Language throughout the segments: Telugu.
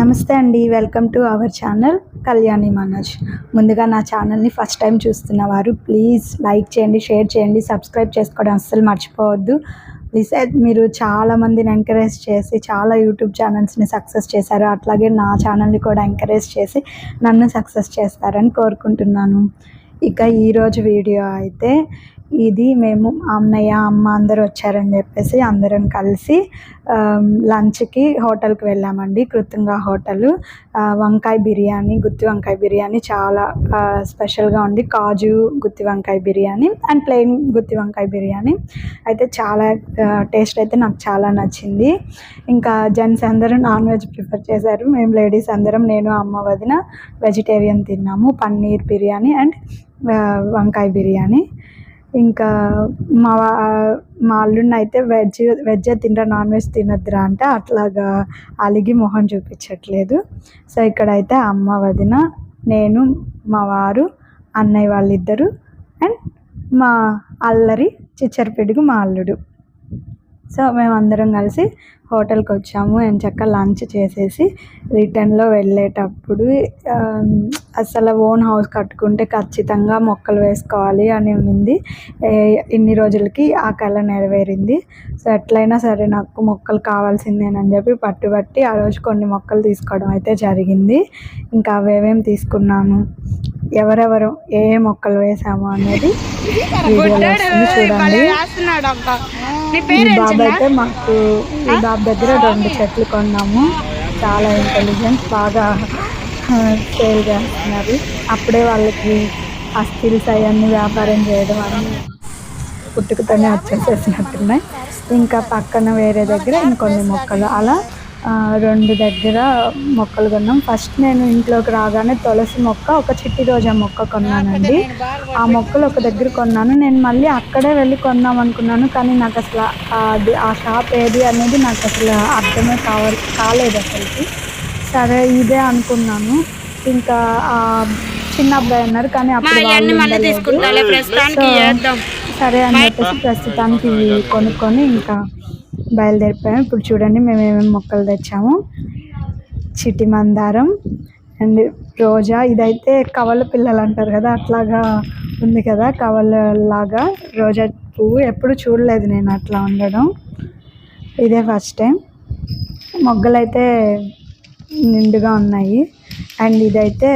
నమస్తే అండి welcome to our channel Kalyani Manoj. ముందుగా నా ఛానల్ని ఫస్ట్ టైం చూస్తున్న వారు ప్లీజ్ లైక్ చేయండి షేర్ చేయండి సబ్స్క్రైబ్ చేసుకోవడం అస్సలు మర్చిపోవద్దు. ప్లీజ్ మీరు చాలామందిని ఎంకరేజ్ చేసి చాలా యూట్యూబ్ ఛానల్స్ని సక్సెస్ చేశారు. అట్లాగే నా ఛానల్ని కూడా ఎంకరేజ్ చేసి నన్ను సక్సెస్ చేస్తారని కోరుకుంటున్నాను. ఇక ఈరోజు వీడియో అయితే ఇది మేము అన్నయ్య అమ్మ అందరూ వచ్చారని చెప్పేసి అందరం కలిసి లంచ్కి హోటల్కి వెళ్ళామండి. కృతంగా హోటల్. వంకాయ బిర్యానీ గుత్తి వంకాయ బిర్యానీ చాలా స్పెషల్గా ఉంది. కాజు గుత్తి వంకాయ బిర్యానీ అండ్ ప్లెయిన్ గుత్తి వంకాయ బిర్యానీ. అయితే చాలా టేస్ట్ అయితే నాకు చాలా నచ్చింది. ఇంకా జెంట్స్ అందరూ నాన్ వెజ్ ప్రిఫర్ చేశారు. మేము లేడీస్ అందరం నేను అమ్మ వదిన వెజిటేరియన్ తిన్నాము. పన్నీర్ బిర్యానీ అండ్ వంకాయ బిర్యానీ. ఇంకా మా మా అల్లుడిని అయితే వెజ్ వెజ్ తినరా నాన్ వెజ్ తినొద్దురా అంటే అట్లాగా అలిగి మొహం చూపించట్లేదు. సో ఇక్కడైతే అమ్మ వదిన నేను మా వారు అన్నయ్య వాళ్ళిద్దరు అండ్ మా అల్లరి చిచ్చరపిడుగు మా అల్లుడు. సో మేమందరం కలిసి హోటల్కి వచ్చాము. చక్క లంచ్ చేసేసి రిటర్న్లో వెళ్ళేటప్పుడు అసలు ఓన్ హౌస్ కట్టుకుంటే ఖచ్చితంగా మొక్కలు వేసుకోవాలి అని ఉంది. ఇన్ని రోజులకి ఆ కళ నెరవేరింది. సో ఎట్లయినా సరే నాకు మొక్కలు కావాల్సిందేనని చెప్పి పట్టుబట్టి ఆ రోజు కొన్ని మొక్కలు తీసుకోవడం అయితే జరిగింది. ఇంకా అవేమేమి తీసుకున్నాను ఎవరెవరు ఏ ఏ మొక్కలు వేసాము అనేది చూడండి. బాబు అయితే మాకు ఈ బాబు దగ్గర రెండు చెట్లు కొన్నాము. చాలా ఇంటెలిజెంట్ బాగా సేల్ చేస్తున్నారు. అప్పుడే వాళ్ళకి ఆ స్కిల్స్ అవన్నీ వ్యాపారం చేయడం అన్నీ పుట్టుకతోనే వచ్చేసేసినట్టున్నాయి. ఇంకా పక్కన వేరే దగ్గర ఇంకొన్ని మొక్కలు. అలా రెండు దగ్గర మొక్కలు కొన్నాం. ఫస్ట్ నేను ఇంట్లోకి రాగానే తులసి మొక్క ఒక చిట్టి రోజా మొక్క కొన్నానండి. ఆ మొక్కలు ఒక దగ్గర కొన్నాను. నేను మళ్ళీ అక్కడే వెళ్ళి కొందాం అనుకున్నాను కానీ నాకు అసలు అది ఆ షాప్ ఏది అనేది నాకు అసలు అర్థమే కావాలి కాలేదు అసలుకి. సరే ఇదే అనుకున్నాను. ఇంకా ఆ చిన్న అబ్బాయి అన్నారు కానీ అప్పుడు సరే అని చెప్పేసి ప్రస్తుతానికి కొనుక్కొని ఇంకా బయలుదేరిపోయాము ఇప్పుడు చూడండి మేము ఏమేమి మొక్కలు తెచ్చాము. చిటి మందారం అండ్ రోజా. ఇదైతే కవల పిల్లలు అంటారు కదా అట్లాగా ఉంది కదా కవలలాగా రోజా పువ్వు ఎప్పుడు చూడలేదు నేను అట్లా ఉండడం. ఇదే ఫస్ట్ టైం. మొగ్గలైతే నిండుగా ఉన్నాయి. అండ్ ఇదైతే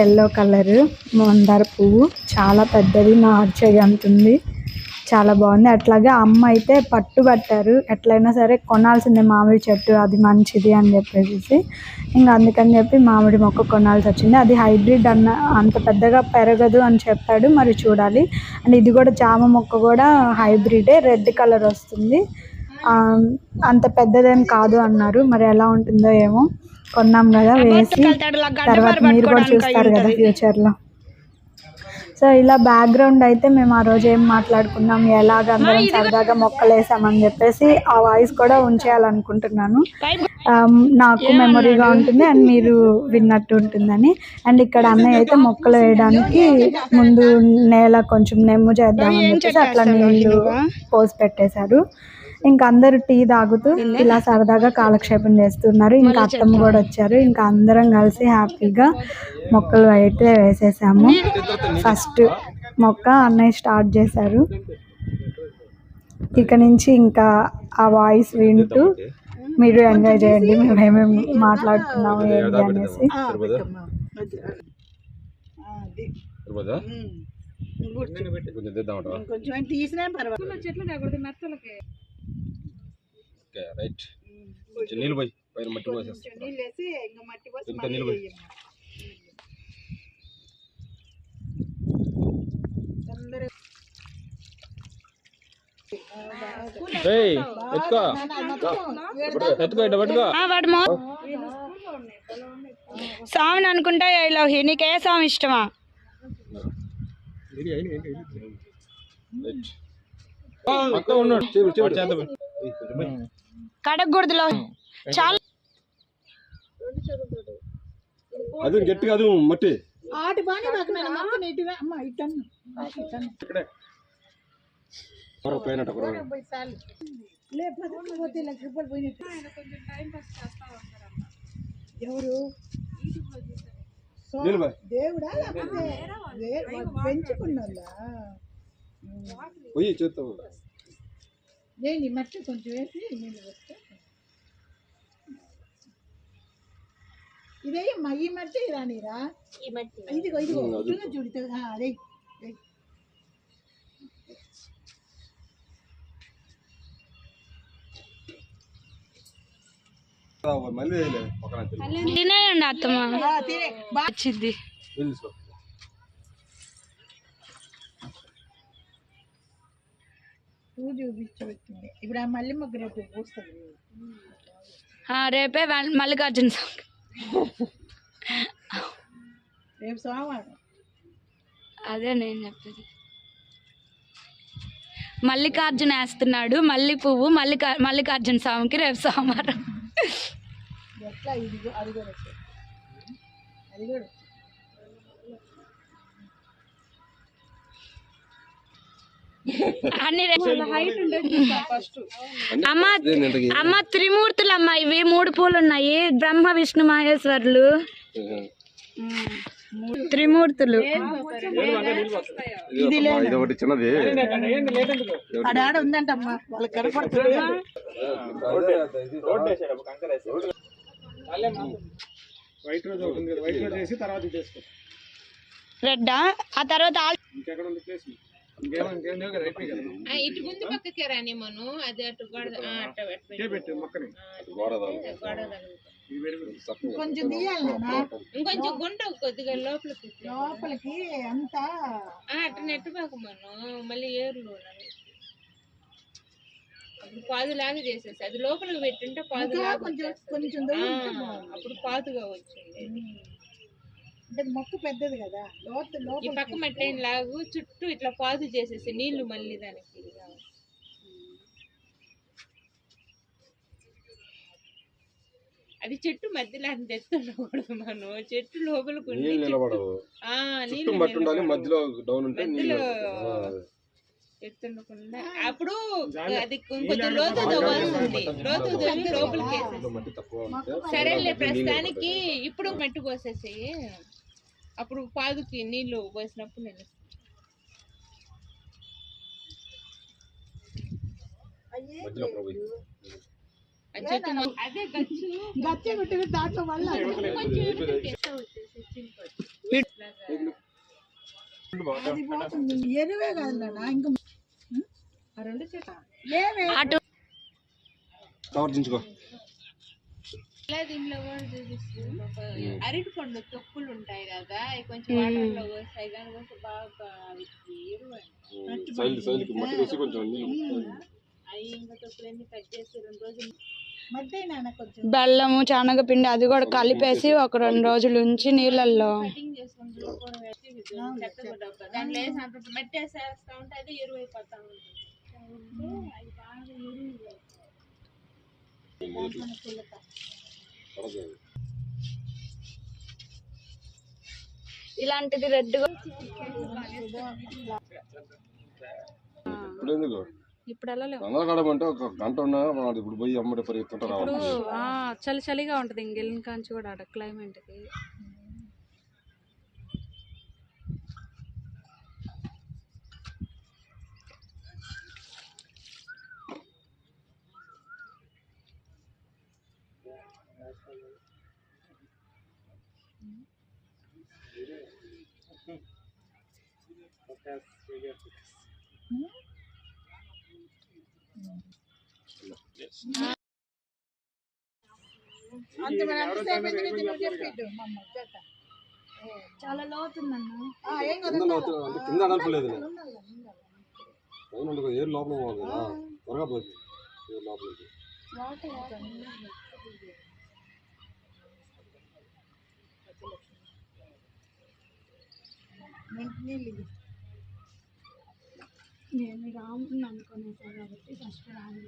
ఎల్లో కలర్ మందార పువ్వు. చాలా పెద్దది నా అరిచేయి అంత ఉంది. చాలా బాగుంది. అట్లాగే అమ్మ అయితే పట్టుబట్టారు ఎట్లయినా సరే కొనాల్సిందే మామిడి చెట్టు అది మంచిది అని చెప్పేసి ఇంకా అందుకని చెప్పి మామిడి మొక్క కొనాల్సి వచ్చింది. అది హైబ్రిడ్ అన్న అంత పెద్దగా పెరగదు అని చెప్పాడు. మరి చూడాలి. అండ్ ఇది కూడా జామ మొక్క కూడా హైబ్రిడే రెడ్ కలర్ వస్తుంది. అంత పెద్దదేం కాదు అన్నారు. మరి ఎలా ఉంటుందో ఏమో కొన్నాం కదా వేసి తర్వాత మీరు కూడా చూస్తారు కదా ఫ్యూచర్లో సో ఇలా బ్యాక్గ్రౌండ్ అయితే మేము ఆ రోజు ఏం మాట్లాడుకున్నాం ఎలాగ అందరం సరదాగా మొక్కలు వేసామని చెప్పేసి ఆ వాయిస్ కూడా ఉంచేయాలనుకుంటున్నాను. ఆమ్, నాకు మెమొరీగా ఉంటుంది అండ్ మీరు విన్నట్టు ఉంటుందని. అండ్ ఇక్కడ అన్నయ్య అయితే మొక్కలు వేయడానికి ముందు నేల కొంచెం నెమ్ము చేద్దామని చెప్పేసి అట్లా నీళ్ళు పోసి పెట్టేశారు. ఇంకా అందరూ టీ తాగుతూ ఇలా సరదాగా కాలక్షేపం చేస్తున్నారు. ఇంకా అత్తమ్మ కూడా వచ్చారు. ఇంకా అందరం కలిసి హ్యాపీగా మొక్కలు అయితే వేసేసాము. ఫస్ట్ మొక్క అన్నయ్య స్టార్ట్ చేశారు. ఇక నుంచి ఇంకా ఆ వాయిస్ వింటూ మీరు ఎంజాయ్ చేయండి. మేము ఏమేమి మాట్లాడుకున్నాము ఏంటి అనేసి. కొంచెం తీసినా పర్వాలేదు. Okay right. కొంచెం నీళ్ళు పోయి పైన మట్టి పోసేస్తా. నీళ్ళు పోయి. ఎత్తుకో. ఎత్తుకో ఇట్లా పట్టుకో స్వామిని అనుకుంటా ఇలా నీకు స్వామి ఇష్టమా? ఉన్నాడు. కడగకూడదులో. చాలా అది గట్టిగా అది మట్టి. ఆటి నేను మొక్క నీటివే అమ్మ ఇట్టను ఇట్టను ఇక్కడే. కొర పైన కొర పోయి చాలు లేకపోతే పోతే లక్ష రూపాయలు పోయినట్టు. ఎవరు? దేవుడా? లేకపోతే పెంచుకున్నోళ్ళా? పోయి నేను ఈ మట్టి కొంచెం వేసి నీళ్ళు వస్తే ఇదే ఈ మట్టి రానిరా. ఇదిగో ఇదిగో ఇదిగో చూడితే అదే. తినేయండి అత్తమ్మ. వచ్చింది. ఇప్పుడు ఆ మళ్ళీ మొగ్గు రేపు పూస్తుంది. ఆ, రేపే మల్లికార్జున స్వామి రేపు సోమవారం అదే? నేను చెప్పేది. మల్లికార్జున వేస్తున్నాడు మల్లి పువ్వు మల్లికా మల్లికార్జున స్వామికి రేపు సోమవారం. ఎట్లా ఇది? కూడా. అది కూడా అన్ని అమ్మ త్రిమూర్తులు అమ్మ ఇవి మూడు పూలు ఉన్నాయి. బ్రహ్మ విష్ణు మహేశ్వరులు త్రిమూర్తులు. ఒకటి చిన్నది. ఆడాడ ఉందంటమ్మా. వాళ్ళకి కనపడుతుంది వైట్ రోజు ఒకటి ఉంది కదా వైట్ రోజు వేసి తర్వాత ఇది చేసుకో రెడ్డా ఆ? తర్వాత ఇంకెక్కడ ఉంది ప్లేస్ ఇటు ముందు పక్కకే రాని మను అది అటు గోడ. కొంచెం తీయాలి. ఇంకొంచెం గుంట కొద్దిగా లోపలికి. లోపలికి అంతా ఆ, అటు నెట్టు పాకు మను మళ్ళీ ఏర్లు. అప్పుడు పాదులాగా చేసేసి అది లోపలికి పెట్టింటే పాదులాగా కొంచెం. కొంచెం. అప్పుడు పాతుగా వచ్చింది అంటే మొక్క పెద్దది కదా. లోతు ఈ లోపల పక్క మట్టైన లాగు చుట్టూ ఇట్లా పాదు చేసేసి నీళ్ళు మళ్ళీ దానికి అది చెట్టు మధ్యలో అంత మనం చెట్టు లోపలికి ఉండి నీళ్ళు నిలబడవు. ఆ, చుట్టూ నీళ్ళు మట్టి ఉండాలి నిలబడాలి. మధ్యలో డౌన్ ఉంటే నీళ్ళు మధ్యలో ఆ, ఎత్తుండకుండా అప్పుడు అది కొంచెం లోతు తవ్వాల్సింది లోతు తవ్వి లోపలికి వేసేసి. ఇందులో మట్టి తక్కువ ఉంటే సరేలే ప్రస్తుతానికి ఇప్పుడు మట్టి పోసేసి అప్పుడు పాదుకి నీళ్ళు పోసినప్పుడు నేను ఎరువే కాదు ఇంకా రెండు చెట్టు ఇలా దీనిలో కూడా చూపిస్తుంది. అరటి పండు తొక్కులు ఉంటాయి కదా అవి కొంచెం వాటర్లో పోస్తాయి కానీ కొంచెం బాగా అవి ఇంకా తొక్కులన్నీ కట్ చేసి రెండు రోజులు బెల్లము శనగపిండి అది కూడా కలిపేసి ఒక రెండు రోజులు ఉంచి నీళ్ళల్లో. ఉంటుంది. అది బాగా ఎరువు. ఇలాంటిది రెడ్గా ఇప్పుడు ఎందుకు ఇప్పుడు వెళ్ళలేము నందలగడం అంటే ఒక గంట ఉన్నా వాడు ఇప్పుడు పోయి చలి చలిగా ఉంటుంది ఇంకెళ్ళిన కాంచి కూడా ఆడ క్లైమేట్కి అంత మరి అంతసేపు ఎందుకు ఇది నువ్వు చెప్పిద్దు మా అమ్మ చేత. చాలా లోతుందన్న. కాదు అనట్లేదు కదా, ఏరు లోపల పోవాలి కదా. త్వరగా పోతుంది ఏరు లోపలికి నీ- నీళ్ళు. నేను రాముని అనుకునేసాను కాబట్టి ఫస్ట్ రాము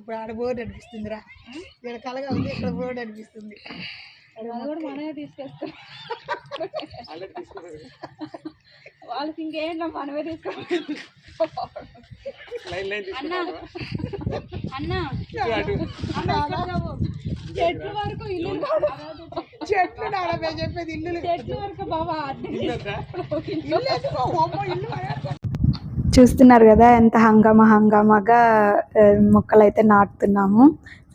ఇప్పుడు ఆడ బోర్డు అనిపిస్తుందిరా. ఇక్కడ కలగా ఉంది ఇక్కడ బోర్డు అనిపిస్తుంది. కూడా మనమే తీసుకొస్తాం. వాళ్ళకి ఇంకేంటో మనమే లైన్ అన్న అన్న. చెట్ల వరకు ఇల్లు. చెట్లు నాడమే చెప్పేది ఇల్లు చెట్ల వరకు బాబా ఇల్లు చూస్తున్నారు కదా ఎంత హంగామా హంగామాగా ఆ, మొక్కలైతే నాటుతున్నాము.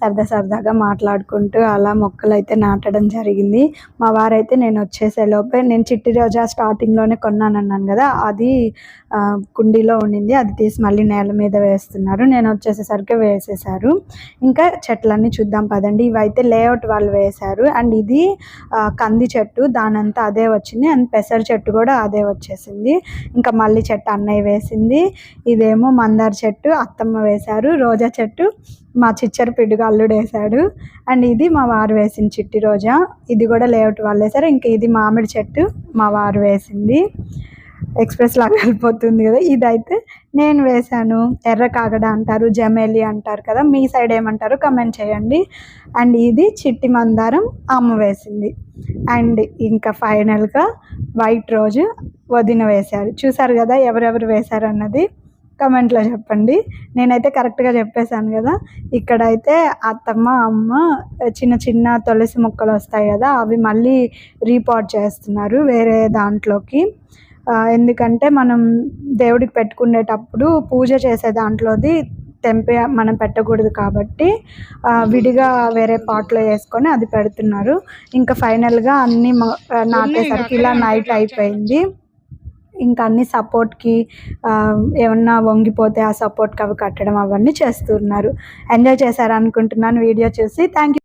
సరదా సరదాగా మాట్లాడుకుంటూ అలా మొక్కలు అయితే నాటడం జరిగింది. మా వారైతే నేను వచ్చేసే లోపే నేను చిట్టి రోజా స్టార్టింగ్లోనే కొన్నానన్నాను కదా అది కుండీలో ఉండింది అది తీసి మళ్ళీ నేల మీద వేస్తున్నారు. నేను వచ్చేసేసరికి వేసేసారు ఇంకా చెట్లన్నీ చూద్దాం పదండి. ఇవైతే లేఅవుట్ వాళ్ళు వేశారు. అండ్ ఇది కంది చెట్టు దానంతా అదే వచ్చింది. అండ్ పెసర చెట్టు కూడా అదే వచ్చేసింది. ఇంకా మల్లి చెట్టు అన్నయ్య వేసింది. ఇదేమో మందార చెట్టు అత్తమ్మ వేశారు. రోజా చెట్టు. మా చిచ్చర పిడుగు అల్లుడు వేశాడు. అండ్ ఇది మా వారు వేసిన చిట్టి రోజా. ఇది కూడా లేఅవుట్ వాళ్ళు వేశారు ఇంకా ఇది మామిడి చెట్టు మా వారు వేసింది. ఎక్స్ప్రెస్ లాగా వెళ్ళిపోతుంది కదా. ఇదైతే నేను వేశాను. ఎర్ర కాగడ అంటారు జమేలి అంటారు కదా. మీ సైడ్ ఏమంటారు కమెంట్ చేయండి. అండ్ ఇది చిట్టి మందారం అమ్మ వేసింది. అండ్ ఇంకా ఫైనల్గా వైట్ రోజు వదిన వేశారు. చూసారు కదా ఎవరెవరు వేశారు అన్నది కమెంట్లో చెప్పండి. నేనైతే కరెక్ట్గా చెప్పేశాను కదా. ఇక్కడైతే అత్తమ్మ అమ్మ చిన్న చిన్న తులసి మొక్కలు వస్తాయి కదా అవి మళ్ళీ రీపాట్ చేస్తున్నారు వేరే దాంట్లోకి. ఎందుకంటే మనం దేవుడికి పెట్టుకునేటప్పుడు పూజ చేసే దాంట్లోది తెంపి మనం పెట్టకూడదు కాబట్టి విడిగా వేరే పాట్లో వేసుకొని అది పెడుతున్నారు. ఇంకా ఫైనల్గా అన్నీ నాటేసరికి ఇలా నైట్ అయిపోయింది. ఇంకా అన్ని సపోర్ట్కి ఏమన్నా వంగిపోతే ఆ సపోర్ట్కి అవి కట్టడం అవన్నీ చేస్తున్నారు. ఎంజాయ్ చేశారు అనుకుంటున్నాను వీడియో చూసి. Thank you